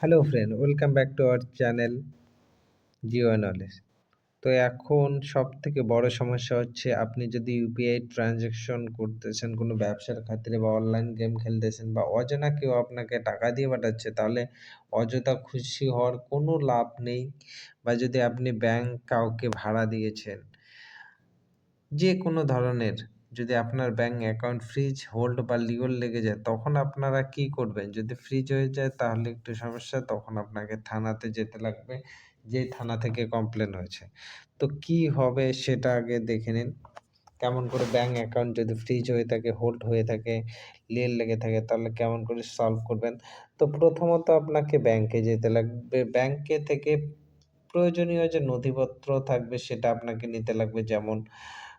Hello friend welcome back to our channel Geo knowledge তো এখন সব থেকে বড় সমস্যা হচ্ছে, আপনি যদি ইউপিআই ট্রানজ্যাকশন করতেছেন কোনো ব্যবসার খাতিরে বা অনলাইন গেম খেলতেছেন বা অজানা কেউ আপনাকে টাকা দিয়ে পাঠাচ্ছে, তাহলে অযথা খুশি হওয়ার কোনো লাভ নেই বা যদি আপনি ব্যাংক কাউকে ভাড়া দিয়েছেন যে কোনো ধরনের যদি আপনার ব্যাঙ্ক অ্যাকাউন্ট ফ্রিজ হোল্ড বা লিগল লেগে যায়, তখন আপনারা কি করবেন? যদি ফ্রিজ হয়ে যায়, তাহলে একটু সমস্যা, তখন আপনাকে থানাতে যেতে লাগবে যে থানা থেকে কমপ্লেন হয়েছে। তো কি হবে সেটা আগে দেখে নিন। কেমন করে ব্যাঙ্ক অ্যাকাউন্ট যদি ফ্রিজ হয়ে থাকে হোল্ড হয়ে থাকে লিয়েল লেগে থাকে, তাহলে কেমন করে সলভ করবেন? তো প্রথমত আপনাকে ব্যাংকে যেতে লাগবে। ব্যাংকে থেকে প্রয়োজনীয় যে নথিপত্র থাকবে, সেটা আপনাকে নিতে লাগবে, যেমন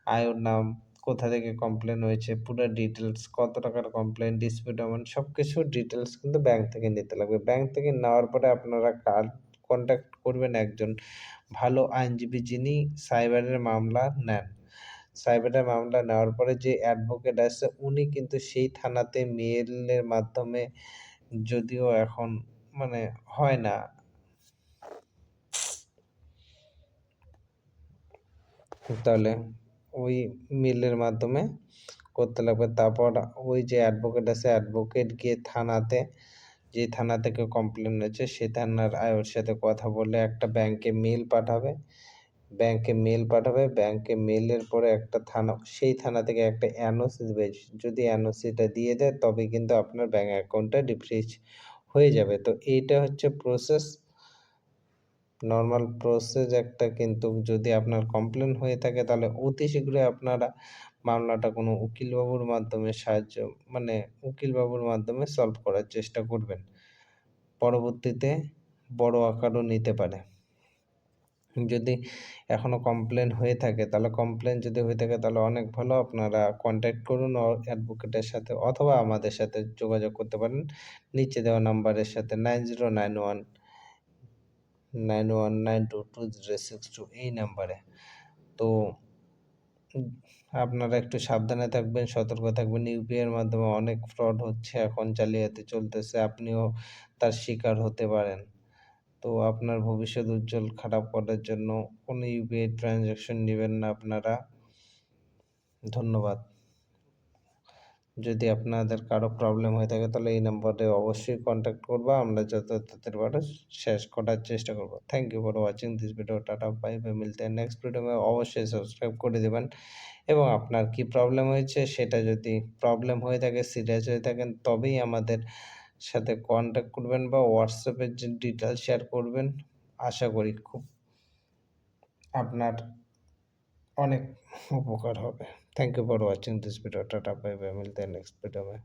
আয়ুর নাম কোথা থেকে কমপ্লেন হয়েছে, পুরো ডিটেলস কত টাকার কমপ্লেন ডিসপিউট অ্যামাউন্ট সব কিছুর ডিটেলস কিন্তু ব্যাংক থেকে নিতে লাগবে। ব্যাংক থেকে নেওয়ার পরে আপনারা কার কন্ট্যাক্ট করবেন একজন ভালো আইনজীবী যিনি সাইবারের মামলা নেন। সাইবারের মামলা নেওয়ার পরে যে অ্যাডভোকেট আছে, উনি কিন্তু সেই থানাতে মেলের মাধ্যমে যদিও এখন মানে হয় না। তাহলে ওই মেলের মাধ্যমে করতে লাগবে। তারপর ওই যে অ্যাডভোকেট আছে অ্যাডভোকেট গিয়ে থানাতে, যে থানা থেকে কমপ্লেন হয়েছে সে থানার আয়ের সাথে কথা বলে একটা ব্যাংকে মেল পাঠাবে। ব্যাংকে মেল পাঠাবে। ব্যাংকে মেলের পরে একটা থানা, সেই থানা থেকে একটা এনওসি দেবে। যদি এনওসিটা দিয়ে দেয় তবে কিন্তু আপনার ব্যাংক অ্যাকাউন্টটা ডিফ্রিজ হয়ে যাবে। তো এইটা হচ্ছে প্রসেস নর্মাল প্রসেস একটা কিন্তু যদি আপনার কমপ্লেন হয়ে থাকে তাহলে অতি শীঘ্রই আপনারা মামলাটা কোনো উকিলবাবুর মাধ্যমে সাহায্য মানে উকিলবাবুর মাধ্যমে সলভ করার চেষ্টা করবেন। পরবর্তীতে বড় আকারও নিতে পারে। যদি এখনও কমপ্লেন হয়ে থাকে, তাহলে কমপ্লেন যদি হয়ে থাকে তাহলে অনেক ভালো আপনারা কন্ট্যাক্ট করুন অ্যাডভোকেটের সাথে অথবা আমাদের সাথে যোগাযোগ করতে পারেন। নিচে দেওয়া নাম্বারের সাথে nine zero nine one nine one nine two two zero six two এই নাম্বারে তো আপনারা একটু সাবধানে থাকবেন, সতর্ক থাকবেন। ইউপিআইয়ের মাধ্যমে অনেক ফ্রড হচ্ছে, এখন জালিয়াতি চলতেছে, আপনিও তার শিকার হতে পারেন। তো আপনার ভবিষ্যৎ উজ্জ্বল, খারাপ করার জন্য কোনো ইউপিআই ট্রানজ্যাকশন নেবেন না আপনারা। ধন্যবাদ। যদি আপনাদের কারও প্রবলেম হয়ে থাকে, তাহলে এই নম্বরে অবশ্যই কন্ট্যাক্ট করব। আমরা যত তাদের পারে শেষ করার চেষ্টা করব। Thank you for watching this video tata bye bye মিলতে নেক্সট ভিডিও অবশ্যই সাবস্ক্রাইব করে দেবেন। এবং আপনার কি প্রবলেম হয়েছে, সেটা যদি প্রবলেম হয়ে থাকে সিরিয়াস হয়ে থাকেন, তবেই আমাদের সাথে কন্ট্যাক্ট করবেন বা হোয়াটসঅ্যাপের যে ডিটেলস শেয়ার করবেন। আশা করি খুব আপনার অনেক উপকার হবে। Thank you for watching this video. Tata bye bye. We'll the next video.